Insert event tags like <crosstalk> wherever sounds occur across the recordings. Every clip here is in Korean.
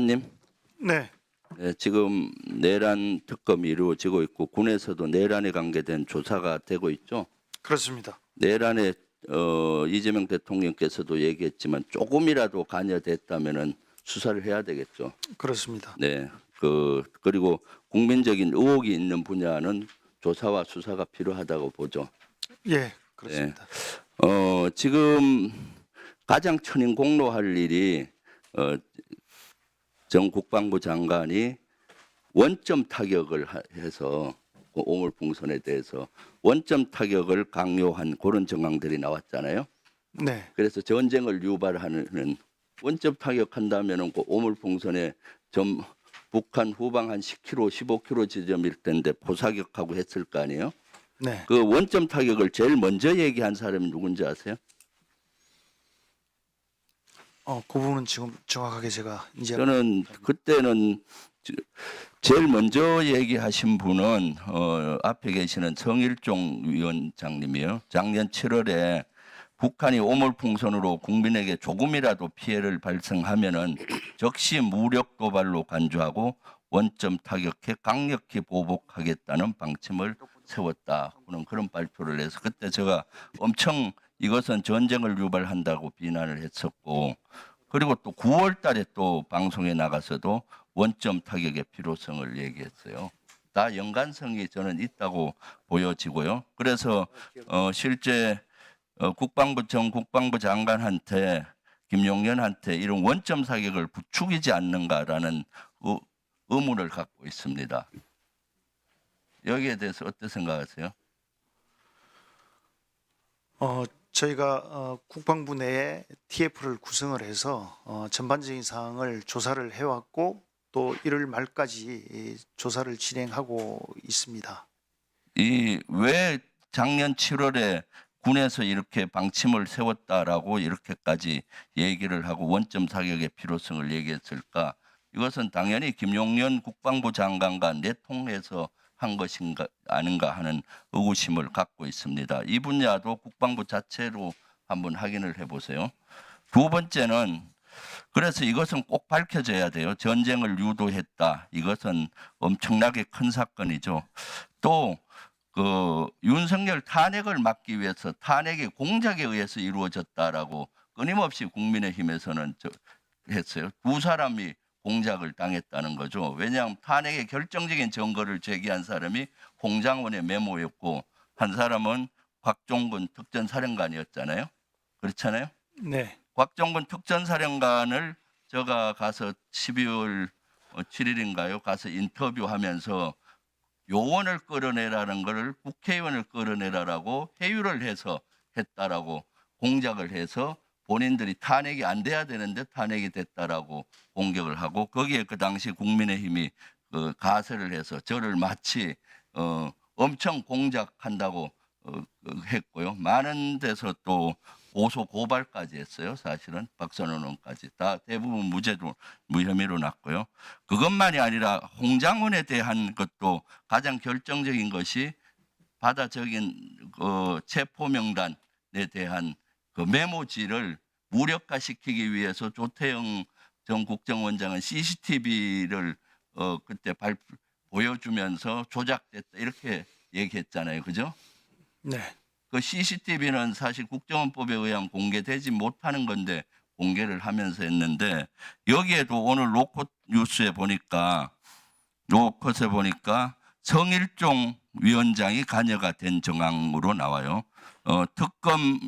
님 네, 네, 지금 내란 특검이 이루어지고 있고 군에서도 내란에 관계된 조사가 되고 있죠. 그렇습니다. 내란에 어, 이재명 대통령께서도 얘기했지만 조금이라도 관여됐다면은 수사를 해야 되겠죠. 그렇습니다. 네, 그 그리고 국민적인 의혹이 있는 분야는 조사와 수사가 필요하다고 보죠. 예, 그렇습니다. 어, 지금 가장 천인 공로할 일이 어, 정 국방부 장관이 원점 타격을 하- 해서 그 오물풍선에 대해서 원점 타격을 강요한 그런 정황들이 나왔잖아요. 네, 그래서 전쟁을 유발하는 원점 타격한다면은 그 오물풍선에 점 북한 후방 한 10km, 15km 지점일 텐데 포사격하고 했을 거 아니에요. 네. 그 원점 타격을 제일 먼저 얘기한 사람이 누군지 아세요? 어, 그 부분은 지금 정확하게 제가 이제 저는 그때는 저- 제일 먼저 얘기하신 분은 어, 앞에 계시는 성일종 위원장님이요. 작년 7월에 북한이 오물풍선으로 국민에게 조금이라도 피해를 발생하면은 즉시 무력 도발로 간주하고 원점 타격해 강력히 보복하겠다는 방침을 세웠다. 그런 그런 발표를 해서 그때 제가 엄청 이것은 전쟁을 유발한다고 비난을 했었고 그리고 또 9월 달에 또 방송에 나가서도 원점 타격의 필요성을 얘기했어요. 다 연관성이 저는 있다고 보여지고요. 그래서 어 실제 어 국방부 전 국방부 장관한테 김용현한테 이런 원점 사격을 부추기지 않는가라는 의, 의문을 갖고 있습니다. 여기에 대해서 어떻게 생각하세요? 어, 저희가 어, 국방부 내에 TF를 구성을 해서 어, 전반적인 사항을 조사를 해왔고 또 1월 말까지 이 조사를 진행하고 있습니다. 이 왜 작년 7월에 군에서 이렇게 방침을 세웠다라고 이렇게까지 얘기를 하고 원점 사격의 필요성을 얘기했을까? 이것은 당연히 김용년 국방부 장관과 내통해서 한 것인가 아닌가 하는 의구심을 갖고 있습니다. 이 분야도 국방부 자체로 한번 확인을 해보세요. 두 번째는 그래서 이것은 꼭 밝혀져야 돼요. 전쟁을 유도했다. 이것은 엄청나게 큰 사건이죠. 또 그 윤석열 탄핵을 막기 위해서 탄핵이 공작에 의해서 이루어졌다라고 끊임없이 국민의힘에서는 저 했어요. 두 사람이 공작을 당했다는 거죠. 왜냐하면 탄핵의 결정적인 증거를 제기한 사람이 홍장원의 메모였고 한 사람은 곽종근 특전사령관이었잖아요. 그렇잖아요. 네, 곽정근 특전사령관을 제가 가서 12월 7일인가요? 가서 인터뷰하면서 요원을 끌어내라는 것을 국회의원을 끌어내라라고 회유를 해서 했다라고 공작을 해서 본인들이 탄핵이 안 돼야 되는데 탄핵이 됐다라고 공격을 하고 거기에 그 당시 국민의힘이 그 가세를 해서 저를 마치 어 엄청 공작한다고 어, 그 했고요. 많은 데서 또 고소 고발까지 했어요. 사실은 박선원 의원까지 다 대부분 무죄로 무혐의로 났고요. 그것만이 아니라 홍장원에 대한 것도 가장 결정적인 것이 바다 적인 그 체포 명단에 대한 그 메모지를 무력화시키기 위해서 조태영 전 국정원장은 CCTV를 어 그때 발 보여주면서 조작됐다 이렇게 얘기했잖아요. 그죠? 네, 그 CCTV는 사실 국정원법에 의하면 공개되지 못하는 건데 공개를 하면서 했는데 여기에도 오늘 로컷 뉴스에 보니까 로컷에 보니까 성일종 위원장이 관여가 된 정황으로 나와요. 어, 특검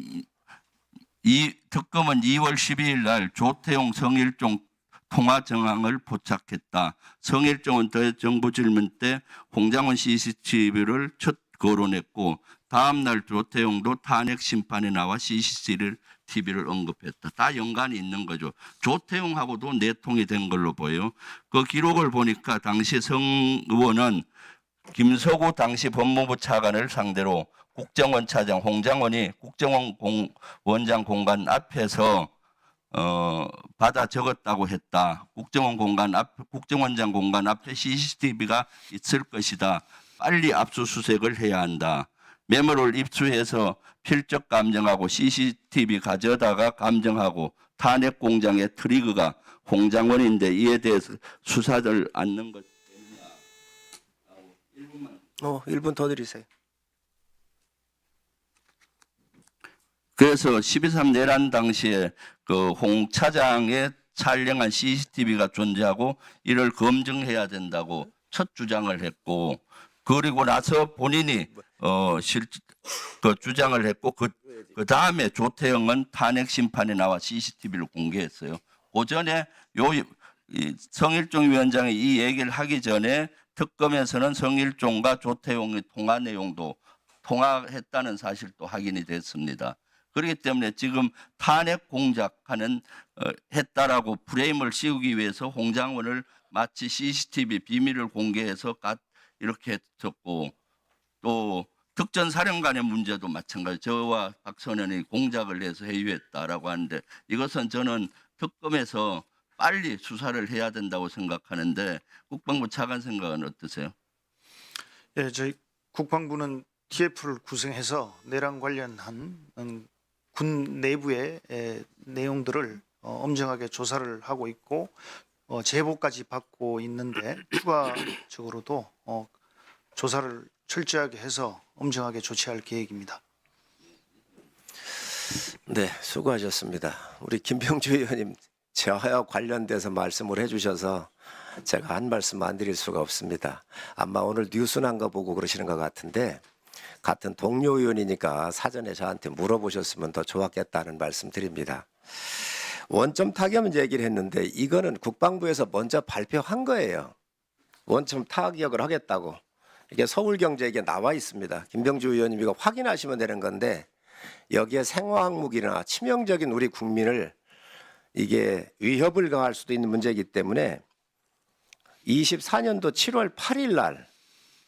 이 특검은 2월 12일 날 조태용 성일종 통화 정황을 포착했다. 성일종은 더 정부 질문 때 홍장원 CCTV를 첫 거론했고 다음 날 조태용도 탄핵 심판에 나와 CCTV를 TV를 언급했다. 다 연관이 있는 거죠. 조태용하고도 내통이 된 걸로 보여요. 그 기록을 보니까 당시 성 의원은 김서구 당시 법무부 차관을 상대로 국정원 차장 홍장원이 국정원 공, 원장 공간 앞에서 어, 받아 적었다고 했다. 국정원 공간 앞, 국정원장 공간 앞에 CCTV가 있을 것이다. 빨리 압수수색을 해야 한다. 메모를 입수해서 필적 감정하고 CCTV 가져다가 감정하고 탄핵 공장의 트리거가 홍장원인데 이에 대해서 수사를 않는 것 어, 1분 더 드리세요. 그래서 12.3 내란 당시에 그 홍 차장의 촬영한 CCTV가 존재하고 이를 검증해야 된다고 첫 주장을 했고 그리고 나서 본인이 어 실 그 주장을 했고 그, 그 다음에 조태영은 탄핵 심판에 나와 CCTV를 공개했어요. 그 전에 요 이 성일종 위원장이 이 얘기를 하기 전에 특검에서는 성일종과 조태용의 통화 내용도 통화했다는 사실도 확인이 됐습니다. 그렇기 때문에 지금 탄핵 공작하는 어, 했다라고 프레임을 씌우기 위해서 홍장원을 마치 CCTV 비밀을 공개해서 가, 이렇게 했었고 또 특전 사령관의 문제도 마찬가지. 저와 박선현이 공작을 해서 회유했다라고 하는데 이것은 저는 특검에서 빨리 수사를 해야 된다고 생각하는데 국방부 차관 생각은 어떠세요? 예, 저희 국방부는 TF를 구성해서 내란 관련한 음, 군 내부의 에, 내용들을 어, 엄정하게 조사를 하고 있고 어, 제보까지 받고 있는데 <clears throat> 추가적으로도 어, 조사를 철저하게 해서 엄정하게 조치할 계획입니다. 네, 수고하셨습니다. 우리 김병주 의원님 저와 관련돼서 말씀을 해주셔서 제가 한 말씀 안 드릴 수가 없습니다. 아마 오늘 뉴스 난 거 보고 그러시는 것 같은데 같은 동료 의원이니까 사전에 저한테 물어보셨으면 더 좋았겠다는 말씀 드립니다. 원점 타격 얘기를 했는데 이거는 국방부에서 먼저 발표한 거예요. 원점 타격을 하겠다고. 이게 서울경제에 나와 있습니다. 김병주 의원님 이거 확인하시면 되는 건데 여기에 생화학 무기나 치명적인 우리 국민을 이게 위협을 가할 수도 있는 문제이기 때문에 24년도 7월 8일 날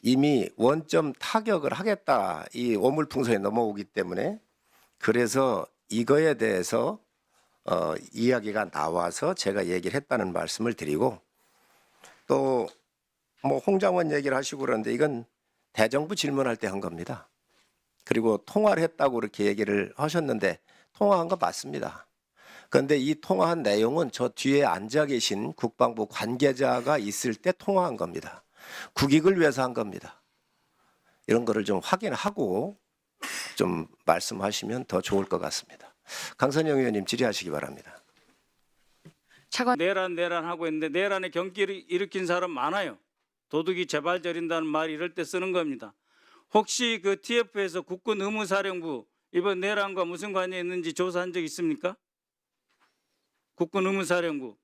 이미 원점 타격을 하겠다 이 오물풍선에 넘어오기 때문에 그래서 이거에 대해서 어, 이야기가 나와서 제가 얘기를 했다는 말씀을 드리고 또 뭐 홍장원 얘기를 하시고 그러는데 이건 대정부 질문할 때 한 겁니다. 그리고 통화를 했다고 그렇게 얘기를 하셨는데 통화한 거 맞습니다. 그런데 이 통화한 내용은 저 뒤에 앉아 계신 국방부 관계자가 있을 때 통화한 겁니다. 국익을 위해서 한 겁니다. 이런 거를 좀 확인하고 좀 말씀하시면 더 좋을 것 같습니다. 강선영 의원님 질의하시기 바랍니다. 차관 내란 내란 하고 있는데 내란의 경기를 일으킨 사람 많아요. 도둑이 제발 저린다는 말 이럴 때 쓰는 겁니다. 혹시 그 TF에서 국군 의무사령부 이번 내란과 무슨 관계 있는지 조사한 적 있습니까? 국군 의무사령부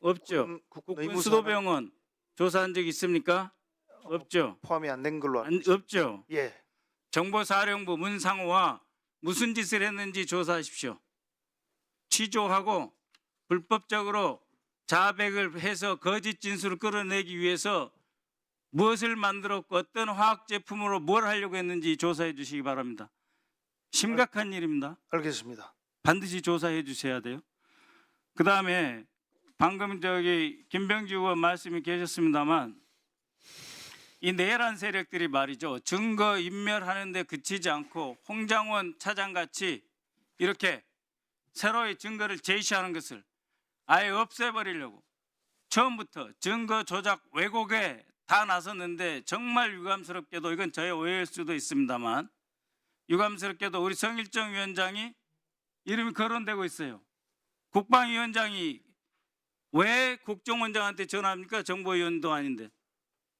없죠. 국군 수도병원 조사한 적 있습니까? 없죠. 포함이 안 된 걸로 안, 없죠. 예, 정보사령부 문상호와 무슨 짓을 했는지 조사하십시오. 취조하고 불법적으로 자백을 해서 거짓 진술을 끌어내기 위해서 무엇을 만들었고 어떤 화학 제품으로 뭘 하려고 했는지 조사해 주시기 바랍니다. 심각한 일입니다. 알겠습니다. 반드시 조사해 주셔야 돼요. 그 다음에 방금 저기 김병주 의원 말씀이 계셨습니다만 이 내란 세력들이 말이죠 증거 인멸하는데 그치지 않고 홍장원 차장 같이 이렇게 새로의 증거를 제시하는 것을 아예 없애버리려고 처음부터 증거 조작 왜곡에 다 나섰는데 정말 유감스럽게도 이건 저의 오해일 수도 있습니다만 유감스럽게도 우리 성일정 위원장이 이름이 거론되고 있어요. 국방위원장이 왜 국정원장한테 전화합니까? 정보위원도 아닌데.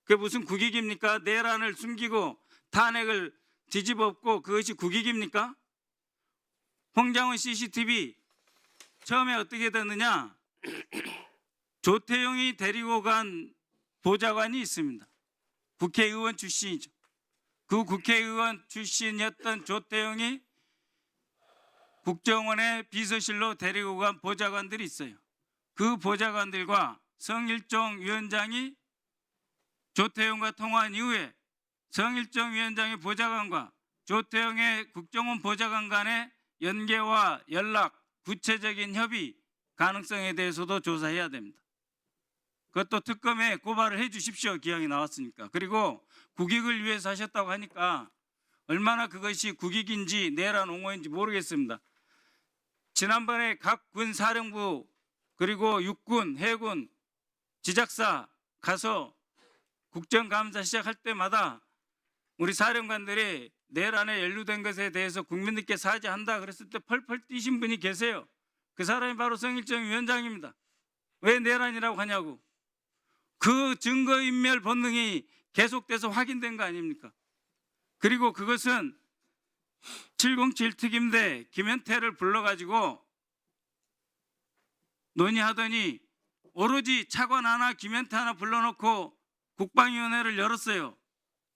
그게 무슨 국익입니까? 내란을 숨기고 탄핵을 뒤집었고 그것이 국익입니까? 홍장원 CCTV 처음에 어떻게 됐느냐? <clears throat> 조태용이 데리고 간 보좌관이 있습니다. 국회의원 출신이죠. 그 국회의원 출신이었던 조태용이 국정원의 비서실로 데리고 간 보좌관들이 있어요. 그 보좌관들과 성일종 위원장이 조태용과 통화한 이후에 성일종 위원장의 보좌관과 조태용의 국정원 보좌관 간의 연계와 연락, 구체적인 협의 가능성에 대해서도 조사해야 됩니다. 그것도 특검에 고발을 해 주십시오. 기왕이 나왔으니까. 그리고 국익을 위해서 하셨다고 하니까 얼마나 그것이 국익인지 내란 옹호인지 모르겠습니다. 지난번에 각 군 사령부 그리고 육군, 해군, 지작사 가서 국정감사 시작할 때마다 우리 사령관들이 내란에 연루된 것에 대해서 국민들께 사죄한다 그랬을 때 펄펄 뛰신 분이 계세요. 그 사람이 바로 성일정 위원장입니다. 왜 내란이라고 하냐고. 그 증거인멸 본능이 계속돼서 확인된 거 아닙니까? 그리고 그것은 707 특임대 김현태를 불러가지고 논의하더니 오로지 차관 하나 김현태 하나 불러놓고 국방위원회를 열었어요.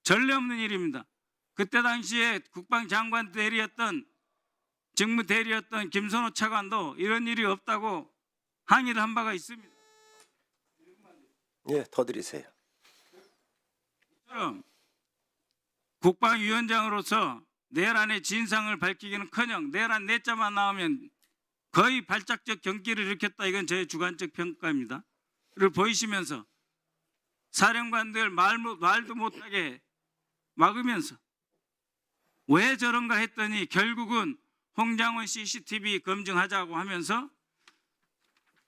전례 없는 일입니다. 그때 당시에 국방장관 대리였던 직무 대리였던 김선호 차관도 이런 일이 없다고 항의를 한 바가 있습니다. 예, 더 드리세요. 처럼 국방위원장으로서 내란의 진상을 밝히기는커녕 내란 내자만 나오면 거의 발작적 경기를 일으켰다. 이건 제 주관적 평가입니다. 를 보이시면서 사령관들 말, 말도 못하게 막으면서 왜 저런가 했더니 결국은 홍장원 CCTV 검증하자고 하면서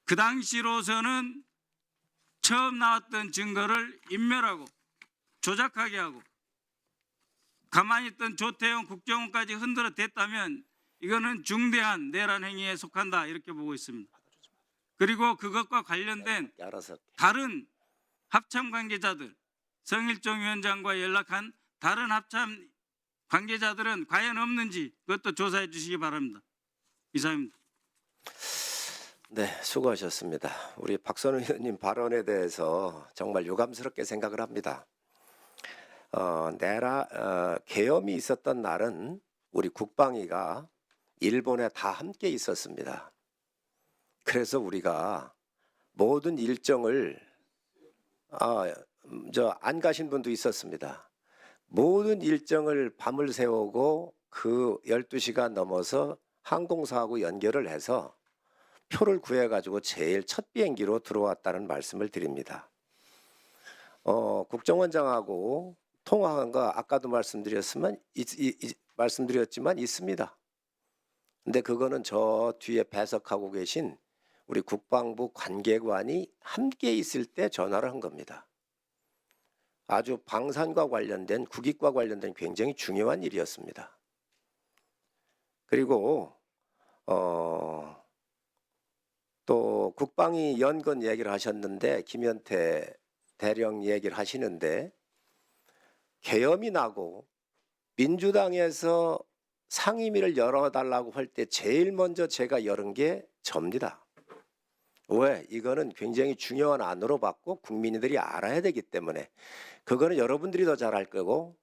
그 당시로서는 처음 나왔던 증거를 인멸하고 조작하게 하고 가만히 있던 조태용 국정원까지 흔들어 댔다면 이거는 중대한 내란 행위에 속한다 이렇게 보고 있습니다. 그리고 그것과 관련된 다른 합참 관계자들 성일종 위원장과 연락한 다른 합참 관계자들은 과연 없는지 그것도 조사해 주시기 바랍니다. 이상입니다. 네, 수고하셨습니다. 우리 박선우 의원님 발언에 대해서 정말 유감스럽게 생각을 합니다. 어, 내라 어, 계엄이 있었던 날은 우리 국방위가 일본에 다 함께 있었습니다. 그래서 우리가 모든 일정을 아, 저안 가신 분도 있었습니다. 모든 일정을 밤을 새우고 그 12시간 넘어서 항공사하고 연결을 해서 표를 구해 가지고 제일 첫 비행기로 들어왔다는 말씀을 드립니다. 어, 국정원장하고 통화한 거 아까도 말씀드렸으면 있- 이- 이- 말씀드렸지만 있습니다. 근데 그거는 저 뒤에 배석하고 계신 우리 국방부 관계관이 함께 있을 때 전화를 한 겁니다. 아주 방산과 관련된 국익과 관련된 굉장히 중요한 일이었습니다. 그리고 어, 또 국방위 연건 얘기를 하셨는데 김현태 대령 얘기를 하시는데 계엄이 나고 민주당에서 상임위를 열어달라고 할 때 제일 먼저 제가 열은 게 접니다. 왜? 이거는 굉장히 중요한 안으로 봤고 국민들이 알아야 되기 때문에 그거는 여러분들이 더 잘 알 거고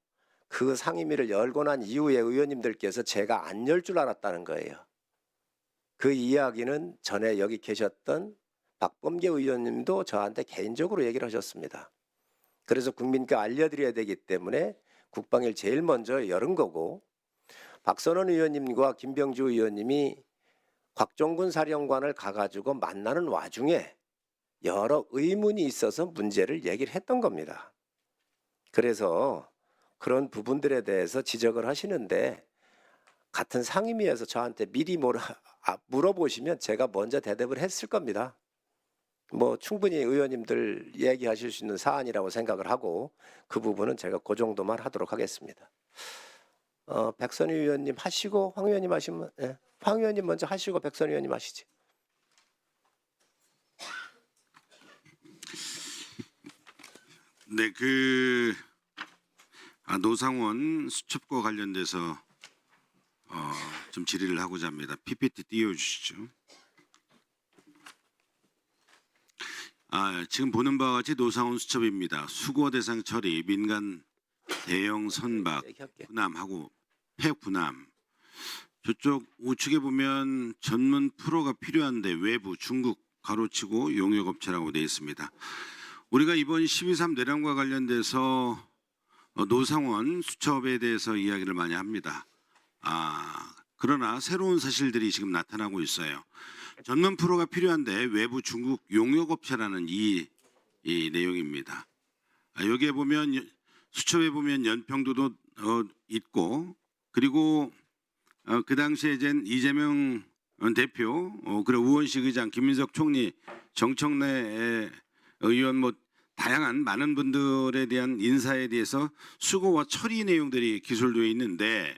그 상임위를 열고 난 이후에 의원님들께서 제가 안 열 줄 알았다는 거예요. 그 이야기는 전에 여기 계셨던 박범계 의원님도 저한테 개인적으로 얘기를 하셨습니다. 그래서 국민께 알려드려야 되기 때문에 국방일 제일 먼저 열은 거고 박선원 의원님과 김병주 의원님이 곽종군 사령관을 가가지고 만나는 와중에 여러 의문이 있어서 문제를 얘기를 했던 겁니다. 그래서 그런 부분들에 대해서 지적을 하시는데 같은 상임위에서 저한테 미리 아, 물어보시면 제가 먼저 대답을 했을 겁니다. 뭐 충분히 의원님들 얘기하실 수 있는 사안이라고 생각을 하고 그 부분은 제가 그 정도만 하도록 하겠습니다. 어, 백선희 의원님 하시고 황 의원님 하시면 예. 황 의원님 먼저 하시고 백선희 의원님 하시지. 네, 그 아, 노상원 수첩과 관련돼서 어, 좀 질의를 하고자 합니다. PPT 띄워주시죠. 아, 지금 보는 바와 같이 노상원 수첩입니다. 수거 대상 처리, 민간 대형 선박. 분함하고 폐분함. 저쪽 우측에 보면 전문 프로가 필요한데 외부 중국 가로치고 용역업체라고 되어 있습니다. 우리가 이번 12.3 내란과 관련돼서 어, 노상원 수첩에 대해서 이야기를 많이 합니다. 아, 그러나 새로운 사실들이 지금 나타나고 있어요. 전문 프로가 필요한데 외부 중국 용역업체라는 이, 이 내용입니다. 아, 여기에 보면 여- 수첩에 보면 연평도도 어, 있고 그리고 어, 그 당시에 이제 이재명 대표, 어, 그리고 우원식 의장, 김민석 총리, 정청래 의원 뭐 다양한 많은 분들에 대한 인사에 대해서 수고와 처리 내용들이 기술되어 있는데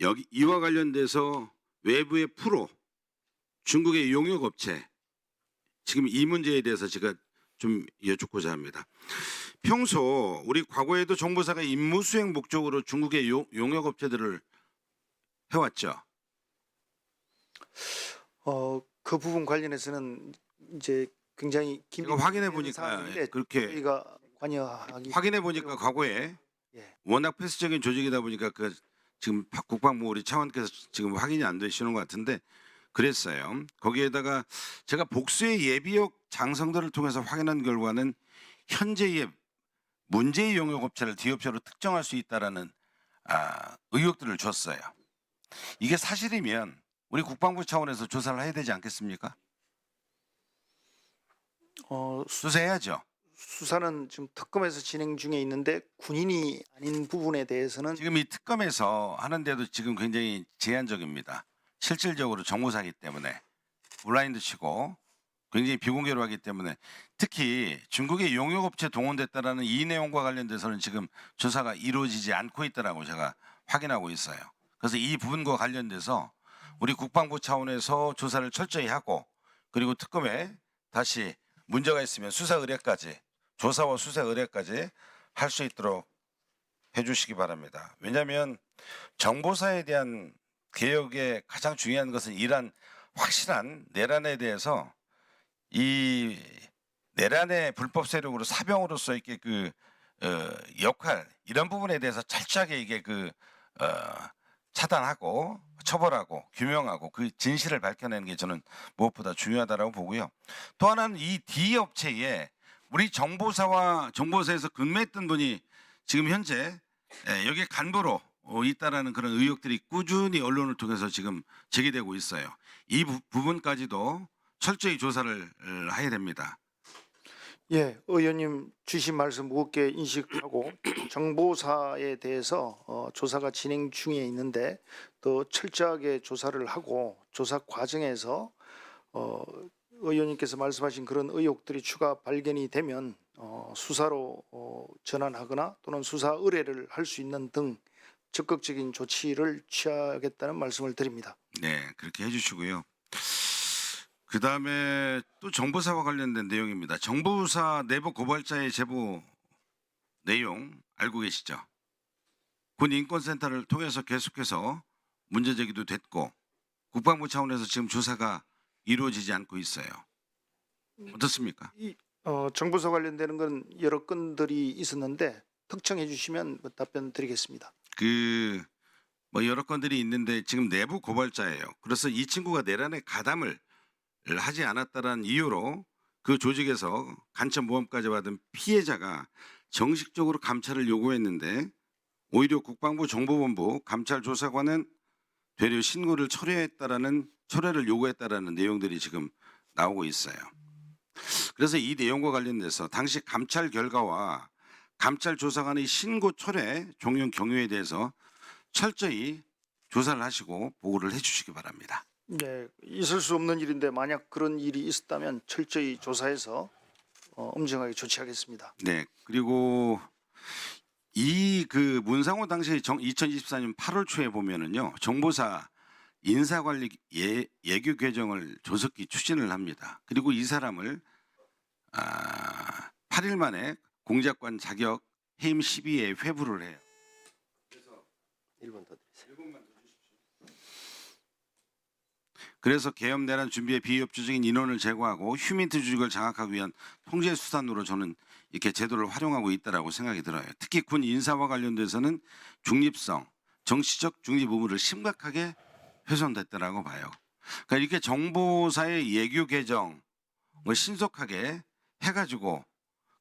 여기 이와 관련돼서 외부의 프로 중국의 용역 업체 지금 이 문제에 대해서 제가 좀 여쭙고자 합니다. 평소 우리 과거에도 정보사가 임무 수행 목적으로 중국의 용- 용역 업체들을 해왔죠. 어, 그 부분 관련해서는 이제 굉장히 제가 확인해 보니까 사항인데 그렇게 저희가 관여하기 확인해 보니까 과거에 예. 워낙 폐쇄적인 조직이다 보니까 그 지금 박- 국방부 우리 차관께서 지금 확인이 안 되시는 것 같은데 그랬어요. 거기에다가 제가 복수의 예비역 장성들을 통해서 확인한 결과는 현재의 문제의 용역 업체를 디업체로 특정할 수 있다라는 아, 의혹들을 줬어요. 이게 사실이면 우리 국방부 차원에서 조사를 해야 되지 않겠습니까? 어, 수, 수사해야죠. 수사는 지금 특검에서 진행 중에 있는데 군인이 아닌 부분에 대해서는 지금 이 특검에서 하는데도 지금 굉장히 제한적입니다. 실질적으로 정보사기 때문에 블라인드 치고 굉장히 비공개로 하기 때문에 특히 중국의 용역업체 동원됐다라는 이 내용과 관련돼서는 지금 조사가 이루어지지 않고 있다라고 제가 확인하고 있어요. 그래서 이 부분과 관련돼서 우리 국방부 차원에서 조사를 철저히 하고 그리고 특검에 다시 문제가 있으면 수사 의뢰까지 조사와 수사 의뢰까지 할 수 있도록 해주시기 바랍니다. 왜냐하면 정보사에 대한 개혁의 가장 중요한 것은 이러한 확실한 내란에 대해서 이 내란의 불법 세력으로 사병으로서 이렇게 그 어, 역할 이런 부분에 대해서 철저하게 이게 그 어, 차단하고 처벌하고 규명하고 그 진실을 밝혀내는 게 저는 무엇보다 중요하다라고 보고요. 또 하나는 이 D 업체에 우리 정보사와 정보사에서 근무했던 분이 지금 현재 예, 여기 간부로 어, 있다라는 그런 의혹들이 꾸준히 언론을 통해서 지금 제기되고 있어요. 이 부, 부분까지도 철저히 조사를 어, 해야 됩니다. 예, 의원님 주신 말씀 무겁게 인식하고 <clears throat> 정보사에 대해서 어, 조사가 진행 중에 있는데 또 철저하게 조사를 하고 조사 과정에서 어, 의원님께서 말씀하신 그런 의혹들이 추가 발견이 되면 어, 수사로 어, 전환하거나 또는 수사 의뢰를 할 수 있는 등 적극적인 조치를 취하겠다는 말씀을 드립니다. 네, 그렇게 해주시고요. 그 다음에 또 정보사와 관련된 내용입니다. 정보사 내부 고발자의 제보 내용 알고 계시죠? 군 인권센터를 통해서 계속해서 문제 제기도 됐고 국방부 차원에서 지금 조사가 이루어지지 않고 있어요. 어떻습니까? 어, 정보사 관련되는 건 여러 건들이 있었는데 특정해 주시면 그 답변 드리겠습니다. 그 뭐 여러 건들이 있는데 지금 내부 고발자예요. 그래서 이 친구가 내란에 가담을 하지 않았다라는 이유로 그 조직에서 간첩 모험까지 받은 피해자가 정식적으로 감찰을 요구했는데 오히려 국방부 정보본부 감찰 조사관은 되려 신고를 철회했다라는 철회를 요구했다라는 내용들이 지금 나오고 있어요. 그래서 이 내용과 관련돼서 당시 감찰 결과와 감찰 조사관의 신고 철회 종용 경위에 대해서 철저히 조사를 하시고 보고를 해주시기 바랍니다. 네, 있을 수 없는 일인데 만약 그런 일이 있었다면 철저히 조사해서 어, 엄정하게 조치하겠습니다. 네, 그리고 이 그 문상호 당시 정, 2024년 8월 초에 보면은요 정보사 인사관리 예, 예규 개정을 조속히 추진을 합니다. 그리고 이 사람을 아, 8일 만에 공작관 자격 해임 시비에 회부를 해요. 1번 더 드리세요. 그래서 계엄 내란 준비에 비협조적인 인원을 제거하고 휴민트 조직을 장악하기 위한 통제 수단으로 저는 이렇게 제도를 활용하고 있다라고 생각이 들어요. 특히 군 인사와 관련돼서는 중립성, 정치적 중립 의무를 심각하게 훼손됐다라고 봐요. 그러니까 이렇게 정보사의 예규 개정을 신속하게 해가지고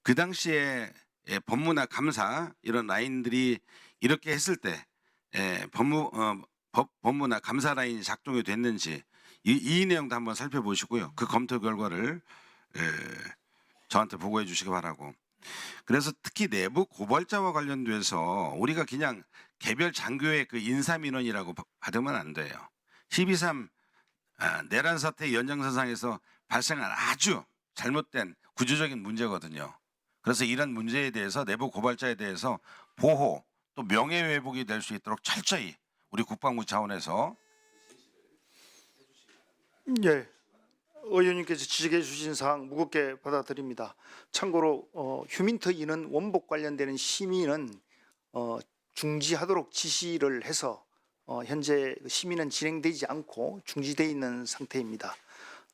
그 당시에 예, 법무나 감사 이런 라인들이 이렇게 했을 때 예, 법무 어, 법, 법무나 감사 라인이 작동이 됐는지 이, 이 내용도 한번 살펴보시고요. 그 검토 결과를 에, 저한테 보고해 주시기 바라고. 그래서 특히 내부 고발자와 관련돼서 우리가 그냥 개별 장교의 그 인사 민원이라고 바- 받으면 안 돼요. 12.3 아, 내란 사태 연장선상에서 발생한 아주 잘못된 구조적인 문제거든요. 그래서 이런 문제에 대해서 내부 고발자에 대해서 보호 또 명예 회복이 될 수 있도록 철저히 우리 국방부 차원에서 예. 의원님께서 지적해 주신 사항 무겁게 받아들입니다. 참고로 어, 휴민트 인원 원복 관련되는 심의는 어, 중지하도록 지시를 해서 어, 현재 심의는 진행되지 않고 중지돼 있는 상태입니다.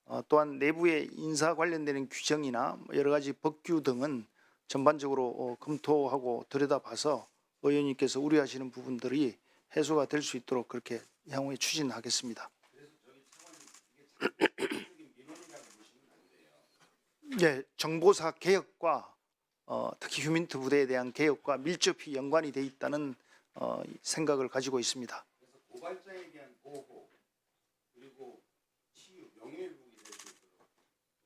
어, 또한 내부의 인사 관련되는 규정이나 여러 가지 법규 등은 전반적으로 어, 검토하고 들여다봐서 의원님께서 우려하시는 부분들이 해소가 될 수 있도록 그렇게 향후에 추진하겠습니다. 예, 정보사 개혁과 어, 특히 휴민트 부대에 대한 개혁과 밀접히 연관이 돼 있다는 어, 생각을 가지고 있습니다. 고발자에 대한 보호 그리고 치유 명예회복이 될수 있도록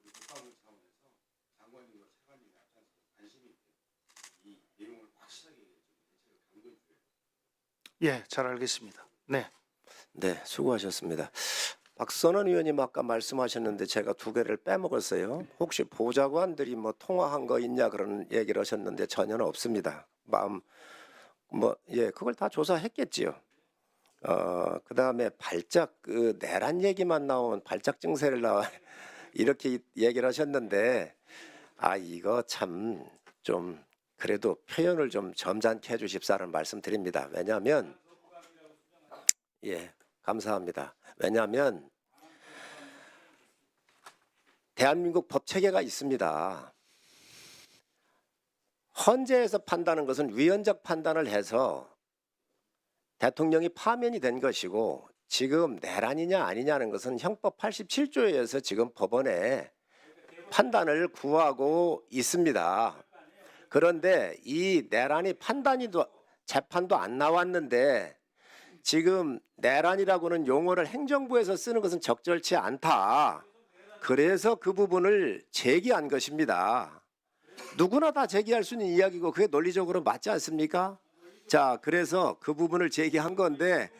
우리 국방부 차원에서 장관님과 차관님이 앞장서 관심이 있게 이 내용을 확실하게 좀 대책을 강구해 주세요. 예, 잘 알겠습니다. 네. 네, 수고하셨습니다. 박선원 의원님 아까 말씀하셨는데 제가 두 개를 빼먹었어요. 혹시 보좌관들이 뭐 통화한 거 있냐 그런 얘기를 하셨는데 전혀는 없습니다. 마음 뭐 예, 그걸 다 조사했겠지요. 어, 그다음에 발작 그 내란 얘기만 나온 발작 증세를 나와 <laughs> 이렇게 얘기를 하셨는데 아 이거 참 좀 그래도 표현을 좀 점잖게 해 주십사라는 말씀드립니다. 왜냐하면 예, 감사합니다. 왜냐하면 대한민국 법 체계가 있습니다. 헌재에서 판단하는 것은 위헌적 판단을 해서 대통령이 파면이 된 것이고 지금 내란이냐 아니냐는 것은 형법 87조에 의해서 지금 법원에 판단을 구하고 있습니다. 그런데 이 내란이 판단이도 재판도 안 나왔는데 지금 내란이라고는 용어를 행정부에서 쓰는 것은 적절치 않다. 그래서 그 부분을 제기한 것입니다. 누구나 다 제기할 수 있는 이야기고 그게 논리적으로 맞지 않습니까? 자, 그래서 그 부분을 제기한 건데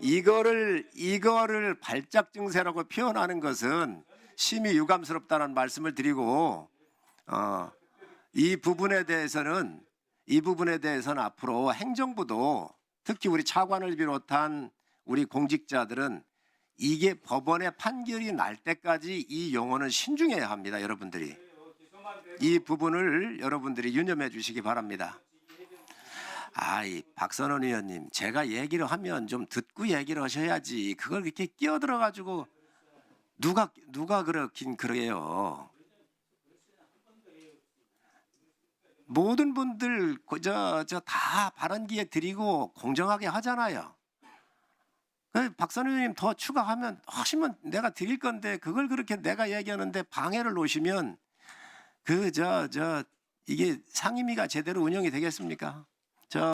이거를 이거를 발작 증세라고 표현하는 것은 심히 유감스럽다는 말씀을 드리고 어, 이 부분에 대해서는 이 부분에 대해서는 앞으로 행정부도 특히 우리 차관을 비롯한 우리 공직자들은 이게 법원의 판결이 날 때까지 이 용어는 신중해야 합니다, 여러분들이. 이 부분을 여러분들이 유념해 주시기 바랍니다. 아이 박선원 의원님, 제가 얘기를 하면 좀 듣고 얘기를 하셔야지. 그걸 이렇게 끼어들어 가지고 누가 누가 그렇긴 그래요. 모든 분들 저저 다 발언 기회 드리고 공정하게 하잖아요. 그 박선우 의원님 더 추가하면 하시면 내가 드릴 건데 그걸 그렇게 내가 얘기하는데 방해를 놓으시면 그 저 저 이게 상임위가 제대로 운영이 되겠습니까?